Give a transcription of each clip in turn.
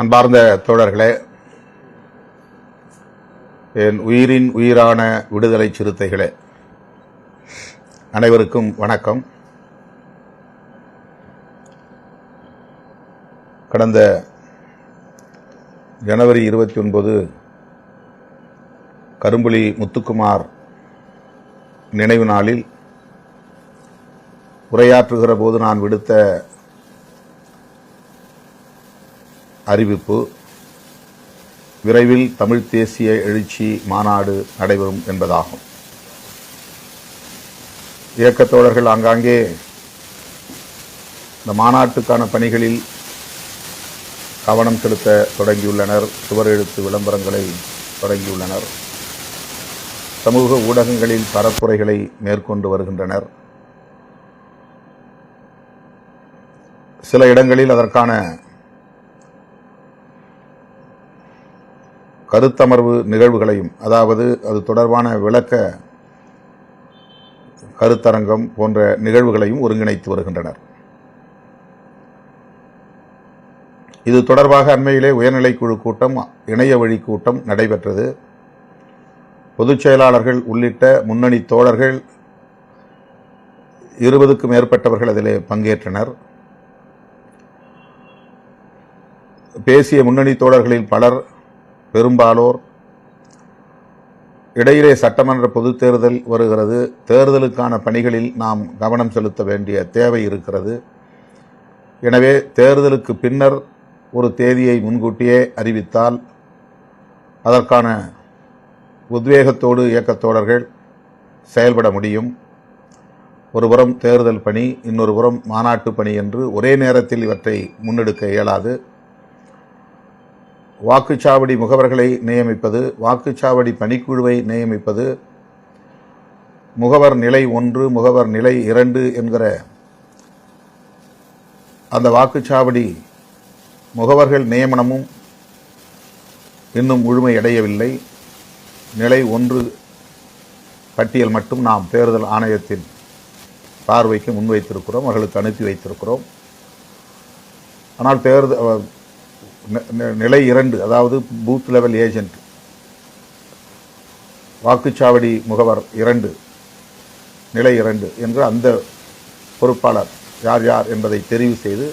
அன்பார்ந்த தோழர்களே என் உயிரின் உயிரான விடுதலை சிறுத்தைகளே அனைவருக்கும் வணக்கம். கடந்த ஜனவரி இருபத்தி ஒன்பது கரும்புலி முத்துக்குமார் நினைவு நாளில் உரையாற்றுகிற போது நான் விடுத்த அறிவிப்பு. விரைவில் தமிழ் தேசிய எழுச்சி மாநாடு நடைபெறும் என்பதாகும். இயக்கத்தோழர்கள் ஆங்காங்கே இந்த மாநாட்டுக்கான பணிகளில் கவனம் செலுத்த தொடங்கியுள்ளனர். சுவர் எழுத்து விளம்பரங்களை தொடங்கியுள்ளனர். சமூக ஊடகங்களில் பரப்புரைகளை மேற்கொண்டு வருகின்றனர். சில இடங்களில் அதற்கான கருத்தமர்வு நிகழ்வுகளையும் அதாவது அது தொடர்பான விளக்க கருத்தரங்கம் போன்ற நிகழ்வுகளையும் ஒருங்கிணைத்து வருகின்றனர். இது தொடர்பாக அண்மையிலே உயர்நிலைக்குழு கூட்டம் இணைய வழி கூட்டம் நடைபெற்றது. பொதுச் செயலாளர்கள் உள்ளிட்ட முன்னணி தோழர்கள் இருபதுக்கும் மேற்பட்டவர்கள் அதிலே பங்கேற்றனர். பேசிய முன்னணி தோழர்களில் பலர் பெரும்பாலோர் இடையிலே சட்டமன்ற பொதுத் தேர்தல் வருகிறது. தேர்தலுக்கான பணிகளில் நாம் கவனம் செலுத்த வேண்டிய தேவை இருக்கிறது. எனவே தேர்தலுக்கு பின்னர் ஒரு தேதியை முன்கூட்டியே அறிவித்தால் அதற்கான உத்வேகத்தோடு இயக்கத்தோடர்கள் செயல்பட முடியும். ஒருபுறம் தேர்தல் பணி இன்னொரு புறம் மாநாட்டு பணி என்று ஒரே நேரத்தில் இவற்றை முன்னெடுக்க இயலாது. வாக்குச்சாவடி முகவர்களை நியமிப்பது வாக்குச்சாவடி பணிக்குழுவை நியமிப்பது முகவர் நிலை ஒன்று முகவர் நிலை இரண்டு என்கிற அந்த வாக்குச்சாவடி முகவர்கள் நியமனமும் இன்னும் முழுமையடையவில்லை நிலை ஒன்று பட்டியல் மட்டும் நாம் தேர்தல் ஆணையத்தின் பார்வைக்கு முன்வைத்திருக்கிறோம் அவர்களுக்கு அனுப்பி வைத்திருக்கிறோம். ஆனால் தேர்தல் நிலை இரண்டு அதாவது பூத் லெவல் ஏஜென்ட் வாக்குச்சாவடி முகவர் இரண்டு நிலை இரண்டு என்று அந்த பொறுப்பாளர் யார் யார் என்பதை தெரிவு செய்து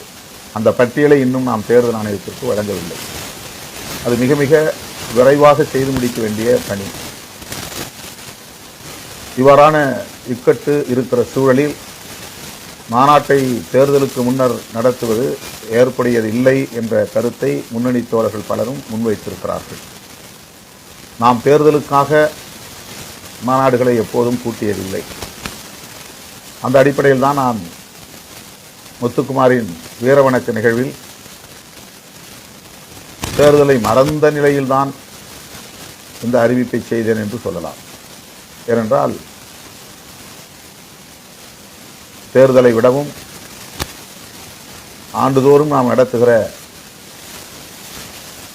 அந்த பட்டியலை இன்னும் நாம் தேர்தல் ஆணையத்திற்கு வழங்கவில்லை. அது மிக மிக விரைவாக செய்து முடிக்க வேண்டிய பணி. இவ்வாறான இக்கட்டு இருக்கிற சூழலில் மாநாட்டை தேர்தலுக்கு முன்னர் நடத்துவது ஏற்புடையது இல்லை என்ற கருத்தை முன்னணி தோழர்கள் பலரும் முன்வைத்திருக்கிறார்கள். நாம் தேர்தலுக்காக மாநாடுகளை எப்போதும் கூட்டியதில்லை. அந்த அடிப்படையில் தான் நான் முத்துக்குமாரின் வீரவணக்க நிகழ்வில் தேர்தலை மறந்த நிலையில்தான் இந்த அறிவிப்பை செய்தேன் என்று சொல்லலாம். ஏனென்றால் தேர்தலை விடவும் ஆண்டுதோறும் நாம் நடத்துகிற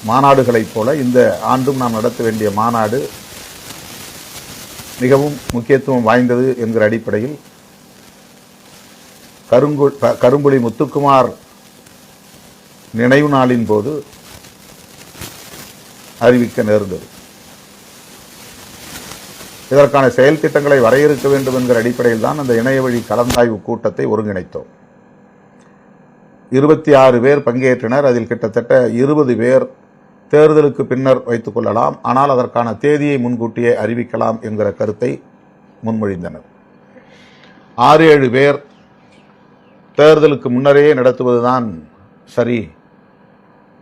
மாநாடுகளைப் போல இந்த ஆண்டும் நாம் நடத்த வேண்டிய மாநாடு மிகவும் முக்கியத்துவம் வாய்ந்தது என்கிற அடிப்படையில் கருங்கு கரும்புலி முத்துக்குமார் நினைவு நாளின் போது அறிவிக்க நேர்ந்தது. இதற்கான செயல் திட்டங்களை வரையறுக்க வேண்டும் என்கிற அடிப்படையில் தான் அந்த இணைய வழி கலந்தாய்வு கூட்டத்தை ஒருங்கிணைத்தோம். இருபத்தி ஆறு பேர் பங்கேற்றனர். அதில் கிட்டத்தட்ட இருபது பேர் தேர்தலுக்கு பின்னர் வைத்துக் கொள்ளலாம். ஆனால் அதற்கான தேதியை முன்கூட்டியே அறிவிக்கலாம் என்கிற கருத்தை முன்மொழிந்தனர். ஆறு ஏழு பேர் தேர்தலுக்கு முன்னரே நடத்துவதுதான் சரி.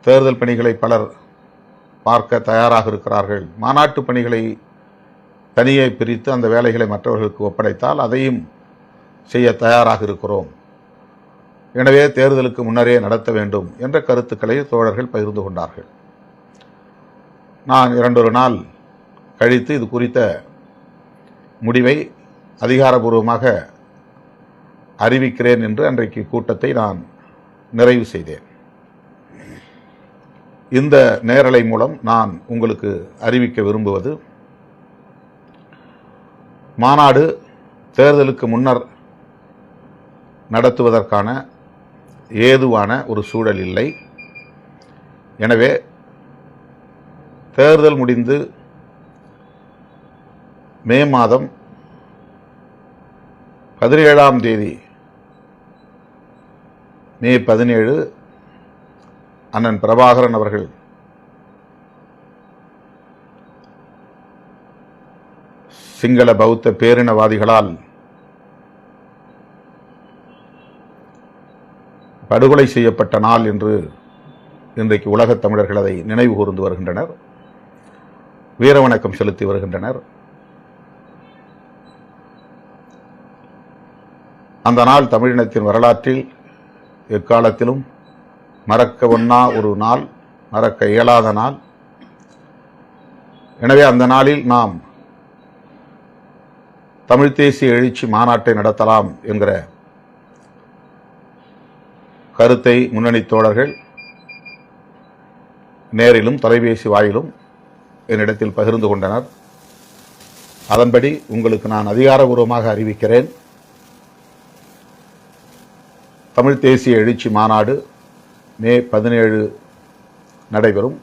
தேர்தல் பணிகளை பலர் பார்க்க தயாராக இருக்கிறார்கள். மாநாட்டு பணிகளை தனியை பிரித்து அந்த வேலைகளை மற்றவர்களுக்கு ஒப்படைத்தால் அதையும் செய்ய தயாராக இருக்கிறோம். எனவே தேர்தலுக்கு முன்னரே நடத்த வேண்டும் என்ற கருத்துக்களை தோழர்கள் பகிர்ந்து கொண்டார்கள். நான் இரண்டொரு நாள் கழித்து இது குறித்த முடிவை அதிகாரபூர்வமாக அறிவிக்கிறேன் என்று அன்றைக்கு கூட்டத்தை நான் நிறைவு செய்தேன். இந்த நேரலை மூலம் நான் உங்களுக்கு அறிவிக்க விரும்புவது மாநாடு தேர்தலுக்கு முன்னர் நடத்துவதற்கான ஏதுவான ஒரு சூழல் இல்லை. எனவே தேர்தல் முடிந்து மே மாதம் பதினேழாம் தேதி மே பதினேழு அண்ணன் பிரபாகரன் அவர்கள் சிங்கள பௌத்த பேரினவாதிகளால் படுகொலை செய்யப்பட்ட நாள் என்று இன்றைக்கு உலகத் தமிழர்கள் அதை நினைவு கூர்ந்து வருகின்றனர். வீரவணக்கம் செலுத்தி வருகின்றனர். அந்த நாள் தமிழினத்தின் வரலாற்றில் எக்காலத்திலும் மறக்க ஒன்னா ஒரு நாள் மறக்க இயலாத நாள். எனவே அந்த நாளில் நாம் தமிழ் தேசிய எழுச்சி மாநாட்டை நடத்தலாம் என்கிற கருத்தை முன்னணி தோழர்கள் நேரிலும் தொலைபேசி வாயிலும் என்னிடத்தில் பகிர்ந்து கொண்டனர். அதன்படி உங்களுக்கு நான் அதிகாரபூர்வமாக அறிவிக்கிறேன். தமிழ் தேசிய எழுச்சி மாநாடு மே பதினேழு நடைபெறும்.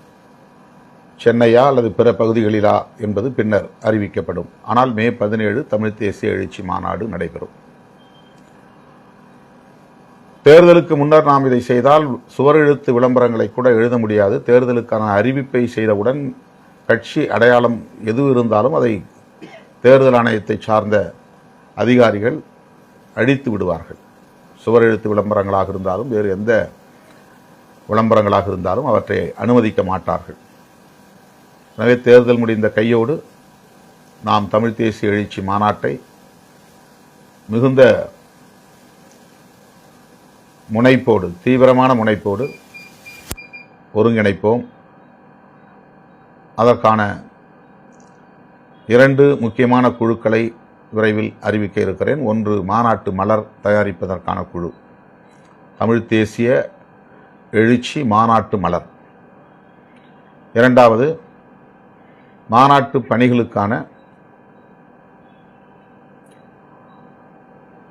சென்னையா அல்லது பிற பகுதிகளிலா என்பது பின்னர் அறிவிக்கப்படும். ஆனால் மே பதினேழு தமிழ் தேசிய எழுச்சி மாநாடு நடைபெறும். தேர்தலுக்கு முன்னர் நாம் இதை செய்தால் சுவரெழுத்து விளம்பரங்களை கூட எழுத முடியாது. தேர்தலுக்கான அறிவிப்பை செய்தவுடன் கட்சி அடையாளம் எது இருந்தாலும் அதை தேர்தல் ஆணையத்தை சார்ந்த அதிகாரிகள் அழித்து விடுவார்கள். சுவரெழுத்து விளம்பரங்களாக இருந்தாலும் வேறு எந்த விளம்பரங்களாக இருந்தாலும் அவற்றை அனுமதிக்க மாட்டார்கள். எனவே தேர்தல் முடிந்த கையோடு நாம் தமிழ் தேசிய எழுச்சி மாநாட்டை மிகுந்த முனைப்போடு தீவிரமான முனைப்போடு ஒருங்கிணைப்போம். அதற்கான இரண்டு முக்கியமான குழுக்களை விரைவில் அறிவிக்க இருக்கிறேன். ஒன்று மாநாட்டு மலர் தயாரிப்பதற்கான குழு. தமிழ் தேசிய எழுச்சி மாநாட்டு மலர். இரண்டாவது மாநாட்டு பணிகளுக்கான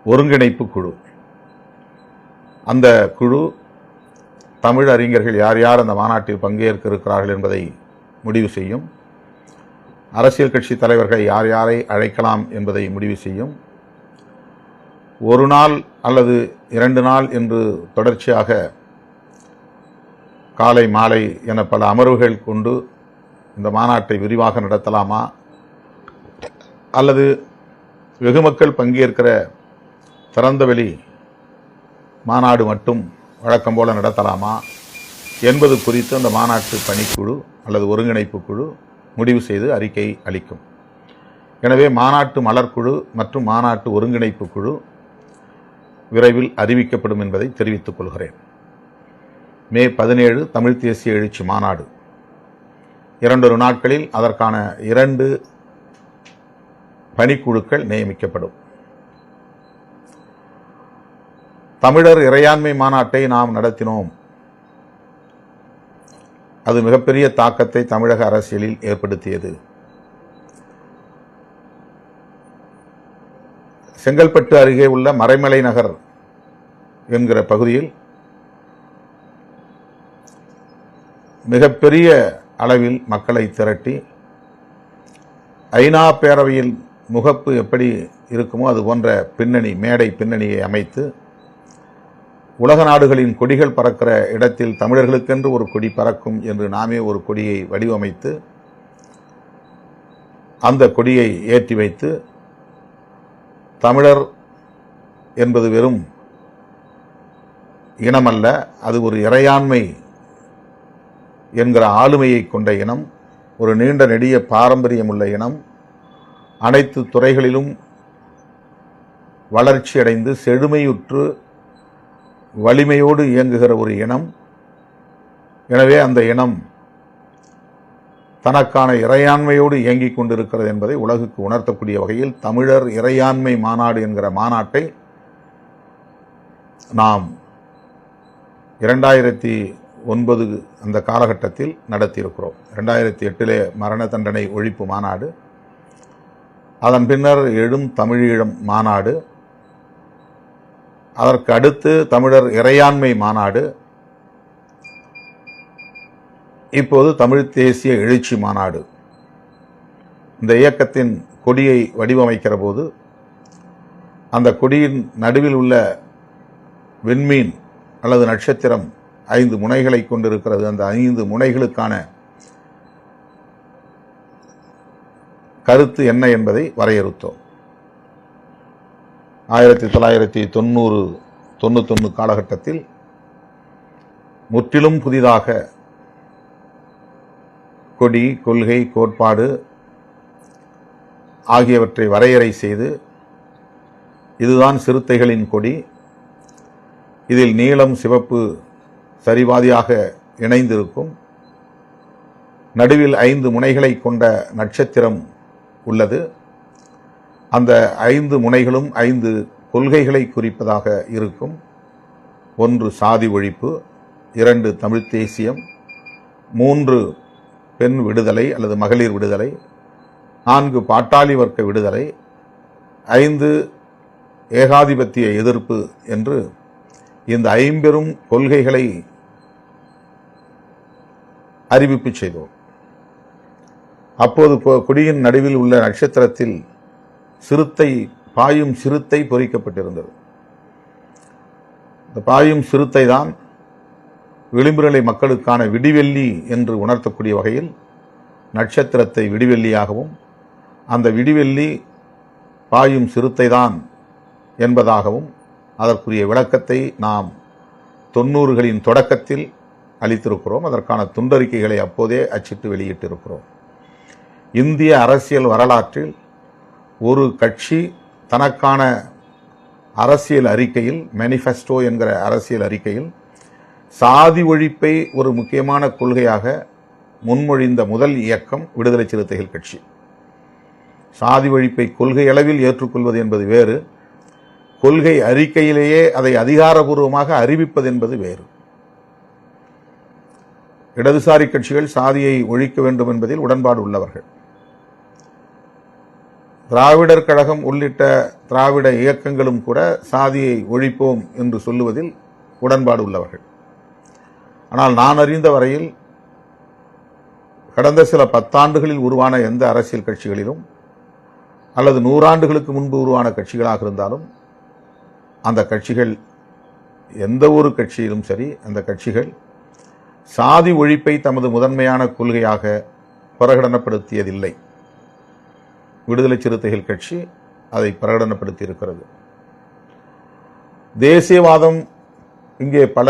ஒருங்கிணைப்பு குழு. அந்த குழு தமிழ் அறிஞர்கள் யார் யார் அந்த மாநாட்டில் பங்கேற்க இருக்கிறார்கள் என்பதை முடிவு செய்யும். அரசியல் கட்சி தலைவர்களை யார் யாரை அழைக்கலாம் என்பதை முடிவு செய்யும். ஒரு நாள் அல்லது இரண்டு நாள் என்று தொடர்ச்சியாக காலை மாலை என பல அமர்வுகள் கொண்டு இந்த மாநாட்டை விரிவாக நடத்தலாமா? அல்லது வெகு மக்கள் பங்கேற்கிற திறந்தவெளி மாநாடு மட்டும் வழக்கம் போல நடத்தலாமா? என்பது குறித்து அந்த மாநாட்டு பணிக்குழு அல்லது ஒருங்கிணைப்பு குழு முடிவு செய்து அறிக்கை அளிக்கும். எனவே மாநாட்டு மலர்க்குழு மற்றும் மாநாட்டு ஒருங்கிணைப்பு குழு விரைவில் அறிவிக்கப்படும் என்பதை தெரிவித்துக் கொள்கிறேன். மே பதினேழு தமிழ் தேசிய எழுச்சி மாநாடு. இரண்டொரு நாட்களில் அதற்கான இரண்டு பணிக்குழுக்கள் நியமிக்கப்படும். தமிழர் இறையாண்மை மாநாட்டை நாம் நடத்தினோம். அது மிகப்பெரிய தாக்கத்தை தமிழக அரசியலில் ஏற்படுத்தியது. செங்கல்பட்டு அருகே உள்ள மறைமலை நகர் என்கிற பகுதியில் மிகப்பெரிய அளவில் மக்களை திரட்டி ஐநா பேரவையில் முகப்பு எப்படி இருக்குமோ அது போன்ற பின்னணி மேடை பின்னணியை அமைத்து உலக நாடுகளின் கொடிகள் பறக்கிற இடத்தில் தமிழர்களுக்கென்று ஒரு கொடி பறக்கும் என்று நாமே ஒரு கொடியை வடிவமைத்து அந்த கொடியை ஏற்றி வைத்து தமிழர் என்பது வெறும் இனமல்ல அது ஒரு இறையாண்மை என்கிற ஆளுமையை கொண்ட இனம் ஒரு நீண்ட நெடிய பாரம்பரியமுள்ள இனம் அனைத்து துறைகளிலும் வளர்ச்சியடைந்து செழுமையுற்று வலிமையோடு இயங்குகிற ஒரு இனம். எனவே அந்த இனம் தனக்கான இறையாண்மையோடு இயங்கிக் கொண்டிருக்கிறது என்பதை உலகுக்கு உணர்த்தக்கூடிய வகையில் தமிழர் இறையாண்மை மாநாடு என்கிற மாநாட்டை நாம் இரண்டாயிரத்தி ஒன்பது அந்த காலகட்டத்தில் நடத்தியிருக்கிறோம். ரெண்டாயிரத்தி எட்டிலே மரண தண்டனை ஒழிப்பு மாநாடு. அதன் பின்னர் எழும் தமிழீழம் மாநாடு. அதற்கு அடுத்து தமிழர் இறையாண்மை மாநாடு. இப்போது தமிழ் தேசிய எழுச்சி மாநாடு. இந்த இயக்கத்தின் கொடியை வடிவமைக்கிற போது அந்த கொடியின் நடுவில் உள்ள விண்மீன் அல்லது நட்சத்திரம் ஐந்து முனைகளை கொண்டிருக்கிறது. அந்த ஐந்து முனைகளுக்கான கருத்து என்ன என்பதை வரையறுத்தோம். ஆயிரத்தி தொள்ளாயிரத்தி தொண்ணூறு தொண்ணூத்தொன்று காலகட்டத்தில் முற்றிலும் புதிதாக கொடி கொள்கை கோட்பாடு ஆகியவற்றை வரையறை செய்து இதுதான் சிறுத்தைகளின் கொடி இதில் நீளம் சிவப்பு சரிபாதியாக இணைந்திருக்கும். நடுவில் ஐந்து முனைகளை கொண்ட நட்சத்திரம் உள்ளது. அந்த ஐந்து முனைகளும் ஐந்து கொள்கைகளை குறிப்பதாக இருக்கும். ஒன்று சாதி ஒழிப்பு இரண்டு தமிழ்த் தேசியம் மூன்று பெண் விடுதலை அல்லது மகளிர் விடுதலை நான்கு பாட்டாளி வர்க்க விடுதலை ஐந்து ஏகாதிபத்திய எதிர்ப்பு என்று இந்த ஐம்பெரும் கொள்கைகளை அறிவிப்பு செய்தோம். அப்போது கொடியின் நடுவில் உள்ள நட்சத்திரத்தில் சிறுத்தை பாயும் சிறுத்தை பொறிக்கப்பட்டிருந்தது. இந்த பாயும் சிறுத்தை தான் விளிம்புநிலை மக்களுக்கான விடிவெள்ளி என்று உணர்த்தக்கூடிய வகையில் நட்சத்திரத்தை விடிவெள்ளியாகவும் அந்த விடிவெள்ளி பாயும் சிறுத்தை தான் என்பதாகவும் அதற்குரிய விளக்கத்தை நாம் தொண்ணூறுகளின் தொடக்கத்தில் அளித்திருக்கிறோம். அதற்கான துண்டறிக்கைகளை அப்போதே அச்சிட்டு வெளியிட்டிருக்கிறோம். இந்திய அரசியல் வரலாற்றில் ஒரு கட்சி தனக்கான அரசியல் அறிக்கையில் மேனிஃபெஸ்டோ என்கிற அரசியல் அறிக்கையில் சாதி ஒழிப்பை ஒரு முக்கியமான கொள்கையாக முன்மொழிந்த முதல் இயக்கம் விடுதலை சிறுத்தைகள் கட்சி. சாதி ஒழிப்பை கொள்கை அளவில் ஏற்றுக்கொள்வது என்பது வேறு கொள்கை அறிக்கையிலேயே அதை அதிகாரபூர்வமாக அறிவிப்பது என்பது வேறு. இடதுசாரி கட்சிகள் சாதியை ஒழிக்க வேண்டும் என்பதில் உடன்பாடு உள்ளவர்கள். திராவிடர் கழகம் உள்ளிட்ட திராவிட இயக்கங்களும் கூட சாதியை ஒழிப்போம் என்று சொல்லுவதில் உடன்பாடு உள்ளவர்கள். ஆனால் நான் அறிந்த வரையில் கடந்த சில பத்தாண்டுகளில் உருவான எந்த அரசியல் கட்சிகளிலும் அல்லது நூறாண்டுகளுக்கு முன்பு உருவான கட்சிகளாக இருந்தாலும் அந்த கட்சிகள் எந்த ஒரு கட்சியிலும் சரி அந்த கட்சிகள் சாதி ஒழிப்பை தமது முதன்மையான கொள்கையாக பிரகடனப்படுத்தியதில்லை. விடுதலை சிறுத்தைகள் கட்சி அதை பிரகடனப்படுத்தி இருக்கிறது தேசியவாதம் இங்கே பல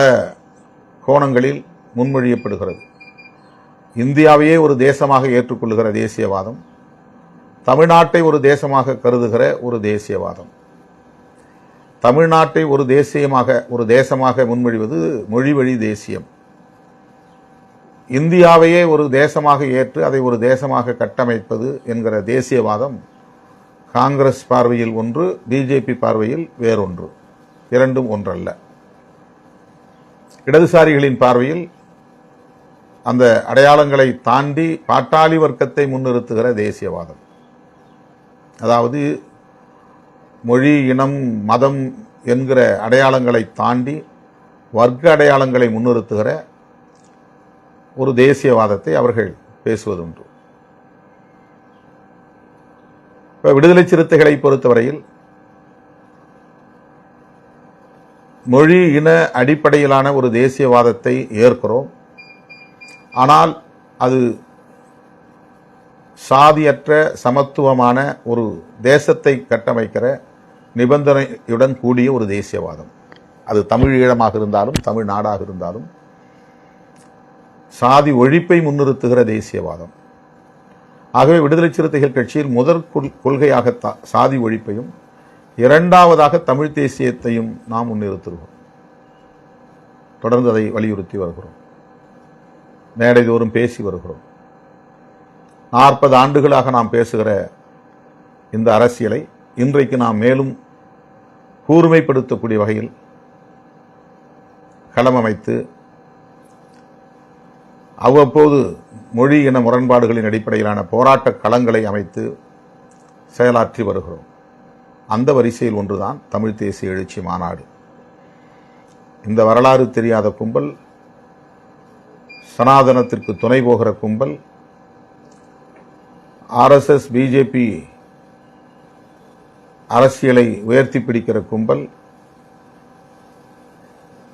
கோணங்களில் முன்மொழியப்படுகிறது. இந்தியாவையே ஒரு தேசமாக ஏற்றுக்கொள்ளுகிற தேசியவாதம் தமிழ்நாட்டை ஒரு தேசமாக கருதுகிற ஒரு தேசியவாதம். தமிழ்நாட்டை ஒரு தேசியமாக ஒரு தேசமாக முன்மொழிவது மொழி வழி தேசியம். இந்தியாவையே ஒரு தேசமாக ஏற்று அதை ஒரு தேசமாக கட்டமைப்பது என்கிற தேசியவாதம் காங்கிரஸ் பார்வையில் ஒன்று பிஜேபி பார்வையில் வேறொன்று. இரண்டும் ஒன்றல்ல. இடதுசாரிகளின் பார்வையில் அந்த அடையாளங்களை தாண்டி பாட்டாளி வர்க்கத்தை முன்னிறுத்துகிற தேசியவாதம். அதாவது மொழி இனம் மதம் என்கிற அடையாளங்களை தாண்டி வர்க்க அடையாளங்களை முன்னிறுத்துகிற ஒரு தேசியவாதத்தை அவர்கள் பேசுவதுண்டு. இப்போ விடுதலை சிறுத்தைகளை பொறுத்தவரையில் மொழி இன அடிப்படையிலான ஒரு தேசியவாதத்தை ஏற்கிறோம். ஆனால் அது சாதியற்ற சமத்துவமான ஒரு தேசத்தை கட்டமைக்கிற நிபந்தனையுடன் கூடிய ஒரு தேசியவாதம். அது தமிழ் ஈழமாக இருந்தாலும் தமிழ் நாடாக இருந்தாலும் சாதி ஒழிப்பை முன்னிறுத்துகிற தேசியவாதம். ஆகவே விடுதலை சிறுத்தைகள் கட்சியில் முதற் கொள்கையாக சாதி ஒழிப்பையும் இரண்டாவதாக தமிழ் தேசியத்தையும் நாம் முன்னிறுத்துகிறோம். தொடர்ந்து அதை வலியுறுத்தி வருகிறோம். மேடைதோறும் பேசி வருகிறோம். நாற்பது ஆண்டுகளாக நாம் பேசுகிற இந்த அரசியலை இன்றைக்கு நாம் மேலும் கூர்மைப்படுத்தக்கூடிய வகையில் களமமைத்து அவ்வப்போது மொழி இன முரண்பாடுகளின் அடிப்படையிலான போராட்ட களங்களை அமைத்து செயலாற்றி வருகிறோம். அந்த வரிசையில் ஒன்றுதான் தமிழ் தேசிய எழுச்சி மாநாடு. இந்த வரலாறு தெரியாத கும்பல் சனாதனத்திற்கு துணை போகிற கும்பல் ஆர்எஸ்எஸ் பிஜேபி அரசியலை உயர்த்தி பிடிக்கிற கும்பல்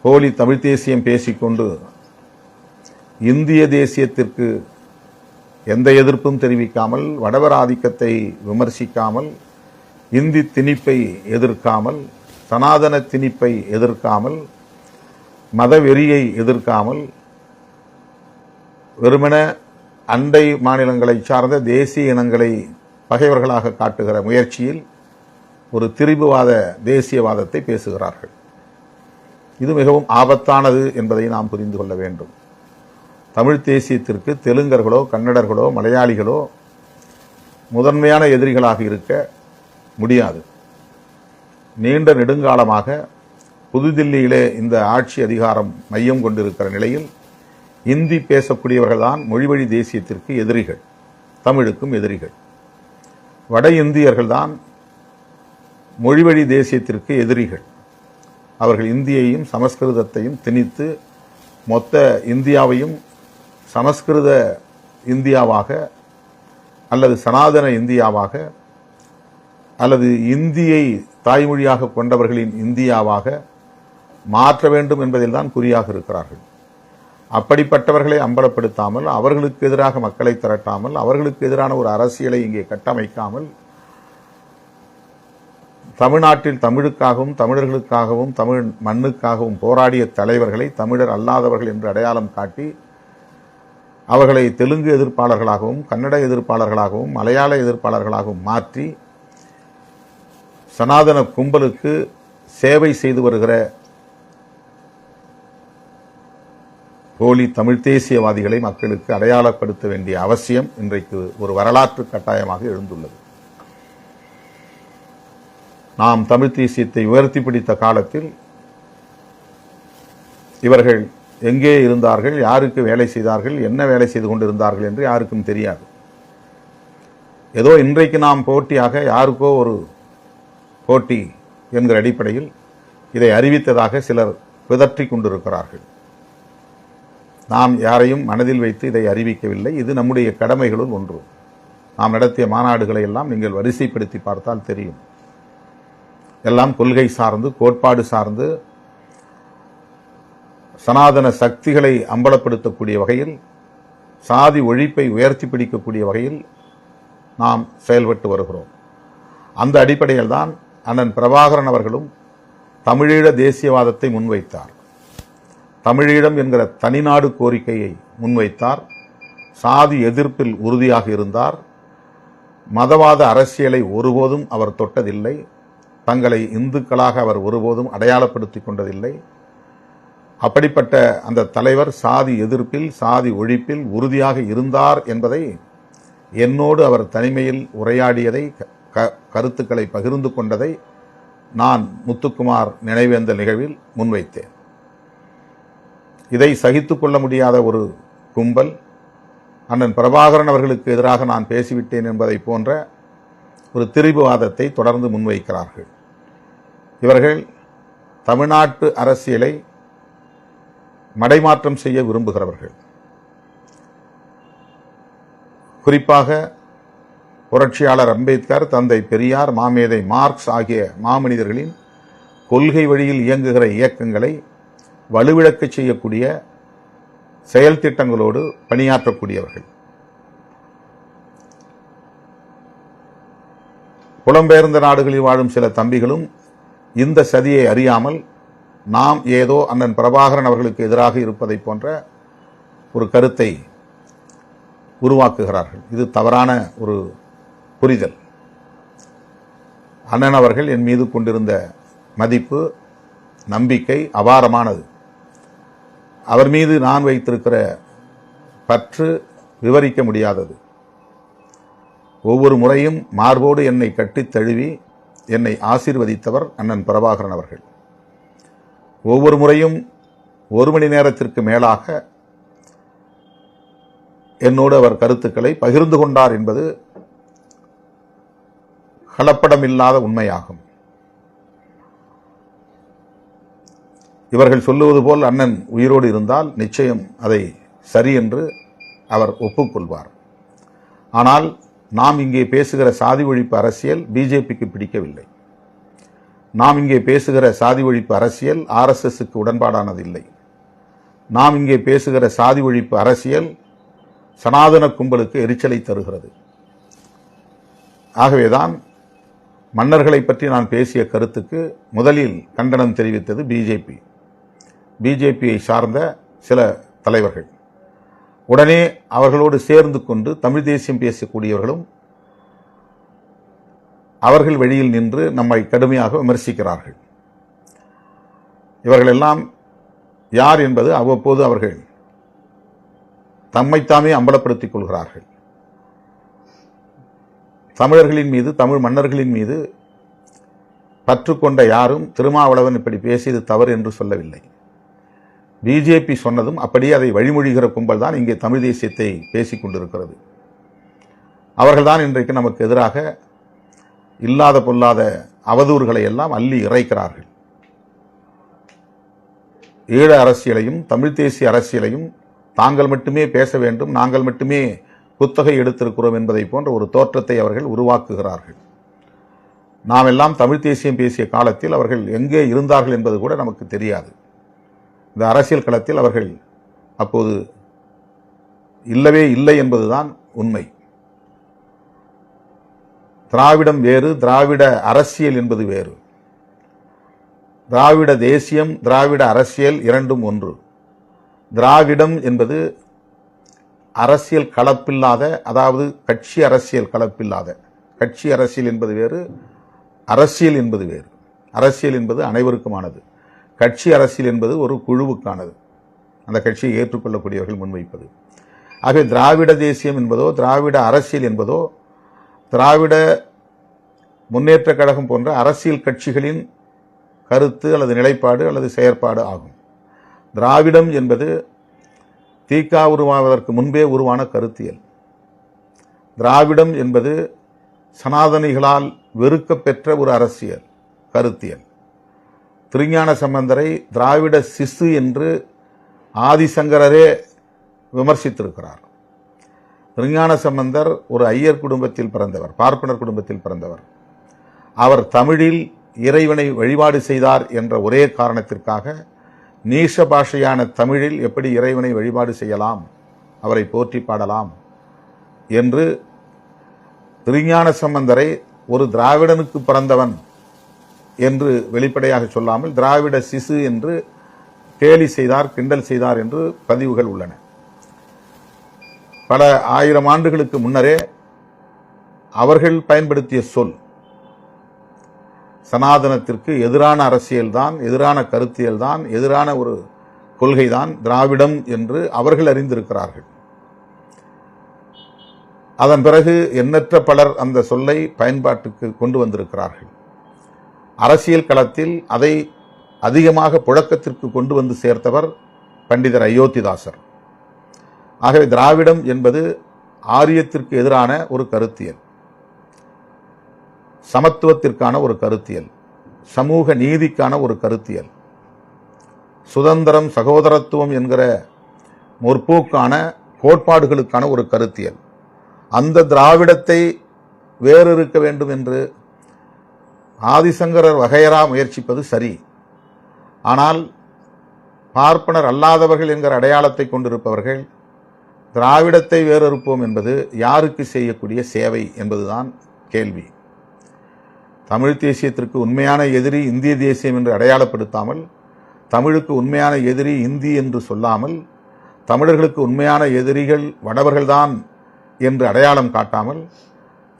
போலி தமிழ் தேசியம் பேசிக்கொண்டு இந்திய தேசியத்திற்கு எந்த எதிர்ப்பும் தெரிவிக்காமல் வடவர் ஆதிக்கத்தை விமர்சிக்காமல் இந்தி திணிப்பை எதிர்க்காமல் சனாதன திணிப்பை எதிர்க்காமல் மதவெறியை எதிர்க்காமல் வெறுமன அண்டை மாநிலங்களை சார்ந்த தேசிய இனங்களை பகைவர்களாக காட்டுகிற முயற்சியில் ஒரு திரிபுவாத தேசியவாதத்தை பேசுகிறார்கள். இது மிகவும் ஆபத்தானது என்பதை நாம் புரிந்து கொள்ள வேண்டும். தமிழ் தேசியத்திற்கு தெலுங்கர்களோ கன்னடர்களோ மலையாளிகளோ முதன்மையான எதிரிகளாக இருக்க முடியாது. நீண்ட நெடுங்காலமாக புதுதில்லியிலே இந்த ஆட்சி அதிகாரம் மையம் கொண்டிருக்கிற நிலையில் இந்தி பேசக்கூடியவர்கள்தான் மொழிவழி தேசியத்திற்கு எதிரிகள் தமிழுக்கும் எதிரிகள். வட இந்தியர்கள்தான் மொழிவழி தேசியத்திற்கு எதிரிகள். அவர்கள் இந்தியையும் சமஸ்கிருதத்தையும் திணித்து மொத்த இந்தியாவையும் சமஸ்கிருத இந்தியாவாக அல்லது சனாதன இந்தியாவாக அல்லது இந்தியை தாய்மொழியாக கொண்டவர்களின் இந்தியாவாக மாற்ற வேண்டும் என்பதில்தான் குறியாக இருக்கிறார்கள். அப்படிப்பட்டவர்களை அம்பலப்படுத்தாமல் அவர்களுக்கு எதிராக மக்களை திரட்டாமல் அவர்களுக்கு எதிரான ஒரு அரசியலை இங்கே கட்டமைக்காமல் தமிழ்நாட்டில் தமிழுக்காகவும் தமிழர்களுக்காகவும் தமிழ் மண்ணுக்காகவும் போராடிய தலைவர்களை தமிழர் அல்லாதவர்கள் என்று அடையாளம் காட்டி அவர்களை தெலுங்கு எதிர்ப்பாளர்களாகவும் கன்னட எதிர்ப்பாளர்களாகவும் மலையாள எதிர்ப்பாளர்களாகவும் மாற்றி சனாதன கும்பலுக்கு சேவை செய்து வருகிற போலி தமிழ் தேசியவாதிகளை மக்களுக்கு அடையாளப்படுத்த வேண்டிய அவசியம் இன்றைக்கு ஒரு வரலாற்று கட்டாயமாக எழுந்துள்ளது. நாம் தமிழ் தேசியத்தை உயர்த்தி பிடித்த காலத்தில் இவர்கள் எங்கே இருந்தார்கள் யாருக்கு வேலை செய்தார்கள் என்ன வேலை செய்து கொண்டிருந்தார்கள் என்று யாருக்கும் தெரியாது. ஏதோ இன்றைக்கு நாம் போட்டியாக யாருக்கோ ஒரு போட்டி என்கிற அடிப்படையில் இதை அறிவித்ததாக சிலர் பிதற்றி கொண்டிருக்கிறார்கள். நாம் யாரையும் மனதில் வைத்து இதை அறிவிக்கவில்லை. இது நம்முடைய கடமைகளுள் ஒன்று. நாம் நடத்திய மாநாடுகளை எல்லாம் நீங்கள் வரிசைப்படுத்தி பார்த்தால் தெரியும். எல்லாம் கொள்கை சார்ந்து கோட்பாடு சார்ந்து சனாதன சக்திகளை அம்பலப்படுத்தக்கூடிய வகையில் சாதி ஒழிப்பை உயர்த்தி பிடிக்கக்கூடிய வகையில் நாம் செயல்பட்டு வருகிறோம். அந்த அடிப்படையில் தான் அண்ணன் பிரபாகரன் அவர்களும் தமிழீழ தேசியவாதத்தை முன்வைத்தார். தமிழீழம் என்கிற தனிநாடு கோரிக்கையை முன்வைத்தார். சாதி எதிர்ப்பில் உறுதியாக இருந்தார். மதவாத அரசியலை ஒருபோதும் அவர் தொட்டதில்லை. தங்களை இந்துக்களாக அவர் ஒருபோதும் அடையாளப்படுத்திக் கொண்டதில்லை. அப்படிப்பட்ட அந்த தலைவர் சாதி எதிர்ப்பில் சாதி ஒழிப்பில் உறுதியாக இருந்தார் என்பதை என்னோடு அவர் தனிமையில் உரையாடியதை க- கருத்துக்களை பகிர்ந்து கொண்டதை நான் முத்துக்குமார் நினைவேந்த நிகழ்வில் முன்வைத்தேன். இதை சகித்து கொள்ள முடியாத ஒரு கும்பல் அண்ணன் பிரபாகரன் அவர்களுக்கு எதிராக நான் பேசிவிட்டேன் என்பதை போன்ற ஒரு திரிபுவாதத்தை தொடர்ந்து முன்வைக்கிறார்கள். இவர்கள் தமிழ்நாட்டு அரசியலை மடைமாற்றம் செய்ய விரும்புகிறவர்கள். குறிப்பாக புரட்சியாளர் அம்பேத்கர் தந்தை பெரியார் மாமேதை மார்க்ஸ் ஆகிய மாமனிதர்களின் கொள்கை வழியில் இயங்குகிற இயக்கங்களை வலுவிழக்கச் செய்யக்கூடிய செயல் திட்டங்களோடு பணியாற்றக்கூடியவர்கள். புலம்பெயர்ந்த நாடுகளில் வாழும் சில தம்பிகளும் இந்த சதியை அறியாமல் நாம் ஏதோ அண்ணன் பிரபாகரன் அவர்களுக்கு எதிராக இருப்பதை போன்ற ஒரு கருத்தை உருவாக்குகிறார்கள். இது தவறான ஒரு புரிதல். அண்ணன் அவர்கள் என் மீது கொண்டிருந்த மதிப்பு நம்பிக்கை அபாரமானது. அவர் மீது நான் வைத்திருக்கிற பற்று விவரிக்க முடியாதது. ஒவ்வொரு முறையும் மார்போடு என்னை கட்டித் தழுவி என்னை ஆசீர்வதித்தவர் அண்ணன் பிரபாகரன் அவர்கள். ஒவ்வொரு முறையும் ஒரு மணி நேரத்திற்கு மேலாக என்னோடு அவர் கருத்துக்களை பகிர்ந்து கொண்டார் என்பது கலப்படமில்லாத உண்மையாகும். இவர்கள் சொல்லுவது போல் அண்ணன் உயிரோடு இருந்தால் நிச்சயம் அதை சரி என்று அவர் ஒப்புக்கொள்வார். ஆனால் நாம் இங்கே பேசுகிற சாதி ஒழிப்பு அரசியல் பிஜேபிக்கு பிடிக்கவில்லை. நாம் இங்கே பேசுகிற சாதி ஒழிப்பு அரசியல் ஆர்எஸ்எஸ்க்கு உடன்பாடானதில்லை. நாம் இங்கே பேசுகிற சாதி ஒழிப்பு அரசியல் சனாதன கும்பலுக்கு எரிச்சலை தருகிறது. ஆகவேதான் மன்னர்களை பற்றி நான் பேசிய கருத்துக்கு முதலில் கண்டனம் தெரிவித்தது பிஜேபி. பிஜேபியை சார்ந்த சில தலைவர்கள். உடனே அவர்களோடு சேர்ந்து கொண்டு தமிழ் தேசியம் பேசக்கூடியவர்களும் அவர்கள் வெளியில் நின்று நம்மை கடுமையாக விமர்சிக்கிறார்கள். இவர்களெல்லாம் யார் என்பது அவ்வப்போது அவர்கள் தம்மைத்தாமே அம்பலப்படுத்திக் கொள்கிறார்கள். தமிழர்களின் மீது தமிழ் மன்னர்களின் மீது பற்று கொண்ட யாரும் திருமாவளவன் இப்படி பேசியது தவறு என்று சொல்லவில்லை. பிஜேபி சொன்னதும் அப்படியே அதை வழிமொழிகிற கும்பல் தான் இங்கே தமிழ் தேசியத்தை பேசிக் கொண்டிருக்கிறது. அவர்கள்தான் இன்றைக்கு நமக்கு எதிராக இல்லாத பொல்லாத அவதூறுகளை எல்லாம் அள்ளி இறைக்கிறார்கள். ஈழ அரசியலையும் தமிழ் தேசிய அரசியலையும் தாங்கள் மட்டுமே பேச வேண்டும் நாங்கள் மட்டுமே குத்தகை எடுத்திருக்கிறோம் என்பதை போன்ற ஒரு தோற்றத்தை அவர்கள் உருவாக்குகிறார்கள். நாம் எல்லாம் தமிழ் தேசியம் பேசிய காலத்தில் அவர்கள் எங்கே இருந்தார்கள் என்பது கூட நமக்கு தெரியாது. இந்த அரசியல் களத்தில் அவர்கள் அப்போது இல்லவே இல்லை என்பதுதான் உண்மை. திராவிடம் வேறு திராவிட அரசியல் என்பது வேறு. திராவிட தேசியம் திராவிட அரசியல் இரண்டும் ஒன்று. திராவிடம் என்பது அரசியல் கலப்பில்லாத அதாவது கட்சி அரசியல் கலப்பில்லாத. கட்சி அரசியல் என்பது வேறு அரசியல் என்பது வேறு. அரசியல் என்பது அனைவருக்குமானது. கட்சி அரசியல் என்பது ஒரு குழுவுக்கானது. அந்த கட்சியை ஏற்றுக்கொள்ளக்கூடியவர்கள் முன்வைப்பது. ஆகவே திராவிட தேசியம் என்பதோ திராவிட அரசியல் என்பதோ திராவிட முன்னேற்றக் கழகம் போன்ற அரசியல் கட்சிகளின் கருத்து அல்லது நிலைப்பாடு அல்லது செயற்பாடு ஆகும். திராவிடம் என்பது தீகா உருவாவதற்கு முன்பே உருவான கருத்தியல். திராவிடம் என்பது சனாதனிகளால் வெறுக்கப் பெற்ற ஒரு அரசியல் கருத்தியல். திருஞான சம்பந்தரை திராவிட சிசு என்று ஆதிசங்கரரே விமர்சித்திருக்கிறார். ரிஞான சம்பந்தர் ஒரு ஐயர் குடும்பத்தில் பிறந்தவர் பார்ப்பனர் குடும்பத்தில் பிறந்தவர். அவர் தமிழில் இறைவனை வழிபாடு செய்தார் என்ற ஒரே காரணத்திற்காக நீஷ பாஷையான தமிழில் எப்படி இறைவனை வழிபாடு செய்யலாம் அவரை போற்றி பாடலாம் என்று திருஞான சம்பந்தரை ஒரு திராவிடனுக்கு பிறந்தவன் என்று வெளிப்படையாக சொல்லாமல் திராவிட சிசு என்று கேலி செய்தார் கிண்டல் செய்தார் என்று பதிவுகள் உள்ளன. பல ஆயிரம் ஆண்டுகளுக்கு முன்னரே அவர்கள் பயன்படுத்திய சொல். சனாதனத்திற்கு எதிரான அரசியல்தான் எதிரான கருத்தியல்தான் எதிரான ஒரு கொள்கைதான் திராவிடம் என்று அவர்கள் அறிந்திருக்கிறார்கள். அதன் பிறகு எண்ணற்ற பலர் அந்த சொல்லை பயன்பாட்டுக்கு கொண்டு வந்திருக்கிறார்கள். அரசியல் களத்தில் அதை அதிகமாக புழக்கத்திற்கு கொண்டு வந்து சேர்த்தவர் பண்டிதர் அயோத்திதாசர். ஆகவே திராவிடம் என்பது ஆரியத்திற்கு எதிரான ஒரு கருத்தியல். சமத்துவத்திற்கான ஒரு கருத்தியல். சமூக நீதிக்கான ஒரு கருத்தியல். சுதந்திரம் சகோதரத்துவம் என்கிற முற்போக்கான கோட்பாடுகளுக்கான ஒரு கருத்தியல். அந்த திராவிடத்தை வேறிருக்க வேண்டும் என்று ஆதிசங்கரர் வகையரா முயற்சிப்பது சரி. ஆனால் பார்ப்பனர் அல்லாதவர்கள் என்கிற அடையாளத்தை கொண்டிருப்பவர்கள் திராவிடத்தை வேறறுப்போம் என்பது யாருக்கு செய்யக்கூடிய சேவை என்பதுதான் கேள்வி. தமிழ் தேசியத்திற்கு உண்மையான எதிரி இந்திய தேசியம் என்று அடையாளப்படுத்தாமல் தமிழுக்கு உண்மையான எதிரி இந்தி என்று சொல்லாமல் தமிழர்களுக்கு உண்மையான எதிரிகள் வடவர்கள்தான் என்று அடையாளம் காட்டாமல்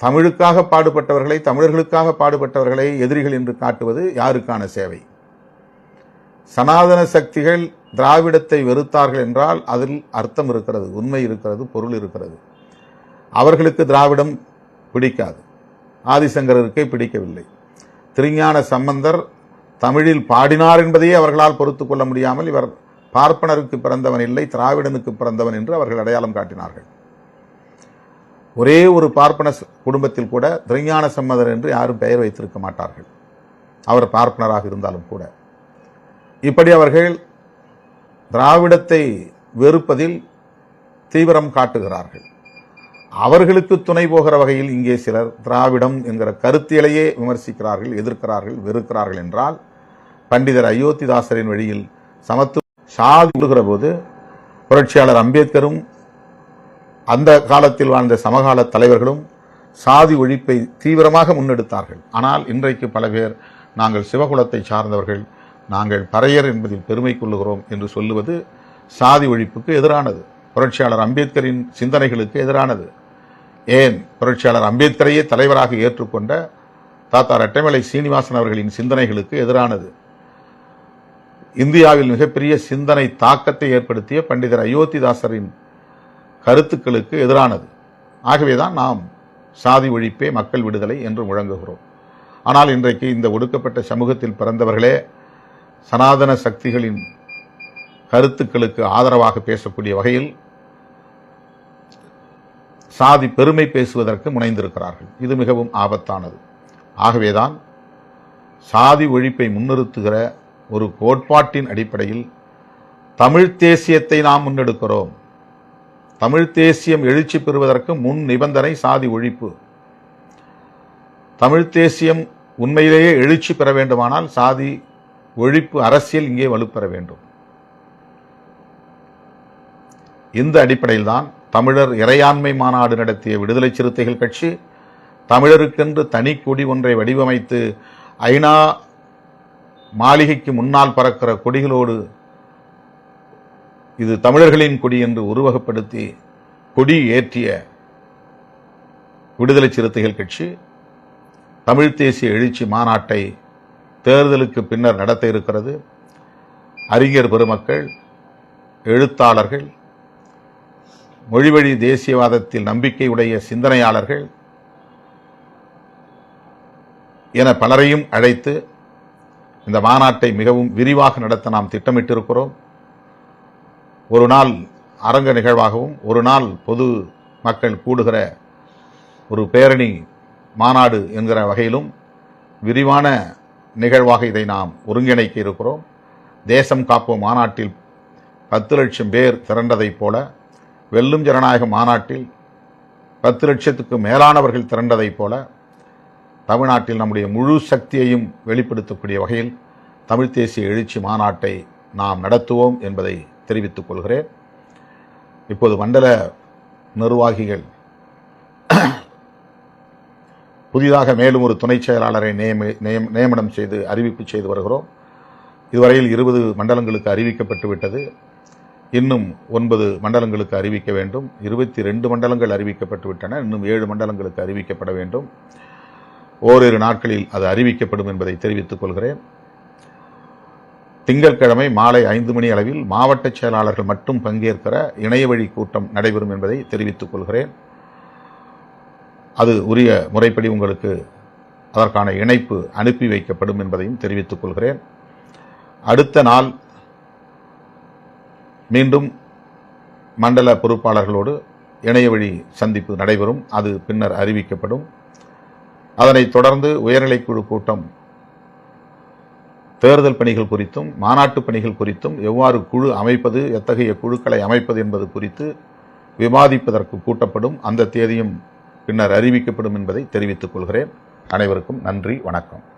தமிழுக்காக பாடுபட்டவர்களை தமிழர்களுக்காக பாடுபட்டவர்களை எதிரிகள் என்று காட்டுவது யாருக்கான சேவை? சனாதன சக்திகள் திராவிடத்தை வெறுத்தார்கள் என்றால் அதில் அர்த்தம் இருக்கிறது உண்மை இருக்கிறது பொருள் இருக்கிறது. அவர்களுக்கு திராவிடம் பிடிக்காது. ஆதிசங்கரருக்கே பிடிக்கவில்லை. திருஞான சம்பந்தர் தமிழில் பாடினார் என்பதையே அவர்களால் பொறுத்து கொள்ள முடியாமல் இவர் பார்ப்பனருக்கு பிறந்தவன் இல்லை திராவிடனுக்கு பிறந்தவன் என்று அவர்கள் அடையாளம் காட்டினார்கள். ஒரே ஒரு பார்ப்பன குடும்பத்தில் கூட திருஞான சம்பந்தர் என்று யாரும் பெயர் வைத்திருக்க மாட்டார்கள். அவர் பார்ப்பனராக இருந்தாலும் கூட. இப்படி அவர்கள் திராவிடத்தை வெறுப்பதில் தீவிரம் காட்டுகிறார்கள். அவர்களுக்கு துணை போகிற வகையில் இங்கே சிலர் திராவிடம் என்கிற கருத்தியலையே விமர்சிக்கிறார்கள் எதிர்க்கிறார்கள் வெறுக்கிறார்கள் என்றால் பண்டிதர் அயோத்திதாசரின் வழியில் சமத்துவ சாதி விடுகிற போது புரட்சியாளர் அம்பேத்கரும் அந்த காலத்தில் வாழ்ந்த சமகால தலைவர்களும் சாதி ஒழிப்பை தீவிரமாக முன்னெடுத்தார்கள். ஆனால் இன்றைக்கு பல பேர் நாங்கள் சிவகுலத்தை சார்ந்தவர்கள் நாங்கள் பறையர் என்பதில் பெருமை கொள்ளுகிறோம் என்று சொல்லுவது சாதி ஒழிப்புக்கு எதிரானது. புரட்சியாளர் அம்பேத்கரின் சிந்தனைகளுக்கு எதிரானது. ஏன் புரட்சியாளர் அம்பேத்கரையே தலைவராக ஏற்றுக்கொண்ட தாத்தா ரெட்டமலை சீனிவாசன் அவர்களின் சிந்தனைகளுக்கு எதிரானது. இந்தியாவில் மிகப்பெரிய சிந்தனை தாக்கத்தை ஏற்படுத்திய பண்டிதர் அயோத்திதாசரின் கருத்துக்களுக்கு எதிரானது. ஆகவேதான் நாம் சாதி ஒழிப்பே மக்கள் விடுதலை என்று முழங்குகிறோம். ஆனால் இன்றைக்கு இந்த ஒடுக்கப்பட்ட சமூகத்தில் பிறந்தவர்களே சனாதன சக்திகளின் கருத்துக்களுக்கு ஆதரவாக பேசக்கூடிய வகையில் சாதி பெருமை பேசுவதற்கு முனைந்திருக்கிறார்கள். இது மிகவும் ஆபத்தானது. ஆகவேதான் சாதி ஒழிப்பை முன்னிறுத்துகிற ஒரு கோட்பாட்டின் அடிப்படையில் தமிழ் தேசியத்தை நாம் முன்னெடுக்கிறோம். தமிழ் தேசியம் எழுச்சி பெறுவதற்கு முன் நிபந்தனை சாதி ஒழிப்பு. தமிழ் தேசியம் உண்மையிலேயே எழுச்சி பெற வேண்டுமானால் சாதி ஒழிப்பு அரசியல் இங்கே வலுப்பெற வேண்டும். இந்த அடிப்படையில் தான் தமிழர் இறையாண்மை மாநாடு நடத்திய விடுதலை சிறுத்தைகள் கட்சி தமிழருக்கென்று தனி கொடி ஒன்றை வடிவமைத்து ஐநா மாளிகைக்கு முன்னால் பறக்கிற கொடிகளோடு இது தமிழர்களின் கொடி என்று உருவகப்படுத்தி கொடி ஏற்றிய விடுதலை சிறுத்தைகள் கட்சி தமிழ் தேசிய எழுச்சி மாநாட்டை தேர்தலுக்கு பின்னர் நடத்த இருக்கிறது. அறிஞர் பெருமக்கள் எழுத்தாளர்கள் மொழிவழி தேசியவாதத்தில் நம்பிக்கையுடைய சிந்தனையாளர்கள் என பலரையும் அழைத்து இந்த மாநாட்டை மிகவும் விரிவாக நடத்த நாம் திட்டமிட்டிருக்கிறோம். ஒரு நாள் அரங்க நிகழ்வாகவும் ஒரு நாள் பொது மக்கள் கூடுகிற ஒரு பேரணி மாநாடு என்கிற வகையிலும் விரிவான நிகழ்வாக இதை நாம் ஒருங்கிணைக்க இருக்கிறோம். தேசம் காப்போம் மாநாட்டில் பத்து லட்சம் பேர் திரண்டதைப் போல வெல்லும் ஜனநாயக மாநாட்டில் பத்து லட்சத்துக்கு மேலானவர்கள் திரண்டதைப் போல தமிழ்நாட்டில் நம்முடைய முழு சக்தியையும் வெளிப்படுத்தக்கூடிய வகையில் தமிழ் தேசிய எழுச்சி மாநாட்டை நாம் நடத்துவோம் என்பதை தெரிவித்துக் கொள்கிறேன். இப்போது மண்டல நிர்வாகிகள் புதிதாக மேலும் ஒரு துணைச் செயலாளரை நியமி நியம்- நியமனம் செய்து அறிவிப்பு செய்து வருகிறோம். இதுவரையில் இருபது மண்டலங்களுக்கு அறிவிக்கப்பட்டு விட்டது. இன்னும் ஒன்பது மண்டலங்களுக்கு அறிவிக்க வேண்டும். இருபத்தி ரெண்டு மண்டலங்கள் அறிவிக்கப்பட்டு விட்டன. இன்னும் ஏழு மண்டலங்களுக்கு அறிவிக்கப்பட வேண்டும். ஓரிரு நாட்களில் அது அறிவிக்கப்படும் என்பதை தெரிவித்துக் கொள்கிறேன். திங்கட்கிழமை மாலை ஐந்து மணி அளவில் மாவட்ட செயலாளர்கள் மட்டும் பங்கேற்கிற இணையவழி கூட்டம் நடைபெறும் என்பதை தெரிவித்துக் கொள்கிறேன். அது உரிய முறைப்படி உங்களுக்கு அதற்கான இணைப்பு அனுப்பி வைக்கப்படும் என்பதையும் தெரிவித்துக் கொள்கிறேன். அடுத்த நாள் மீண்டும் மண்டல பொறுப்பாளர்களோடு இணைய வழி சந்திப்பு நடைபெறும். அது பின்னர் அறிவிக்கப்படும். அதனைத் தொடர்ந்து உயர்நிலைக்குழு கூட்டம் தேர்தல் பணிகள் குறித்தும் மாநாட்டு பணிகள் குறித்தும் எவ்வாறு குழு அமைப்பது எத்தகைய குழுக்களை அமைப்பது என்பது குறித்து விவாதிப்பதற்கு கூட்டப்படும். அந்த தேதியும் பின்னர் அறிவிக்கப்படும் என்பதை தெரிவித்துக் கொள்கிறேன். அனைவருக்கும் நன்றி வணக்கம்.